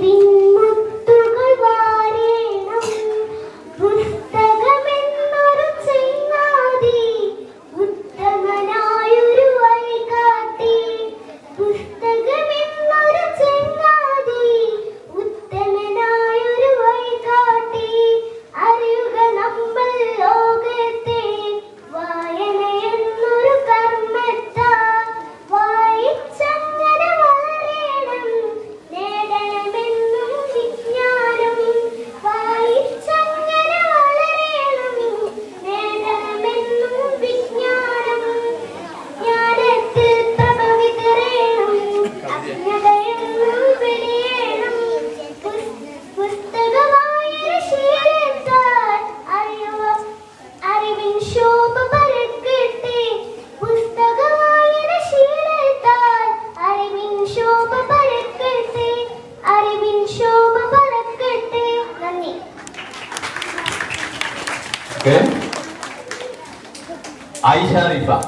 sleeping. 네? 아이샤 리파